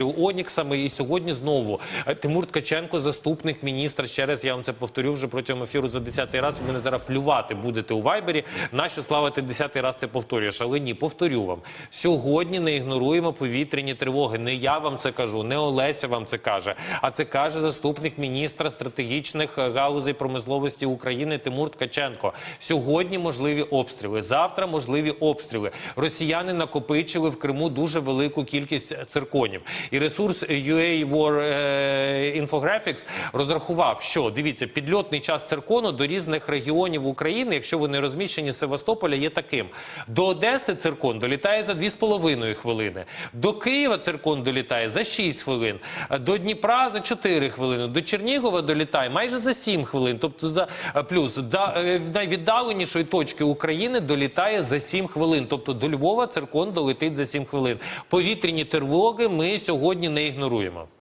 Оніксами і сьогодні знову е, Тимур Ткаченко, заступник міністра. Ще раз я вам це повторю вже протягом ефіру за десятий раз. Ви мене зараз плювати будете у вайбері. Нащо слава ти десятий раз це повторюєш? Але ні, повторю вам. Сьогодні не ігноруємо повітряні тривоги. Не я вам це кажу, не Олеся вам це каже. А це каже заступник міністра стратегічних е, галузей промисловості України Тимур Ткаченко. Сьогодні можливі обстріли. Завтра можливі обстріли. Росіяни накопичили в Криму дуже велику кількість цирконів. І ресурс UA War е, Infographics розрахував, що дивіться, підльотний час циркону до різних регіонів України, якщо вони розміщені з Севастополя, є таким: до Одеси циркон долітає за 2,5 хвилини, до Києва циркон долітає за 6 хвилин, до Дніпра за 4 хвилини, до Чернігова долітає майже за 7 хвилин. Тобто за е, плюс е, найвіддаленішої точки України долітає за 7 хвилин. Тобто до Львова циркон долетить за 7 хвилин. Повітряні тривоги ми сьогодні не ігноруємо.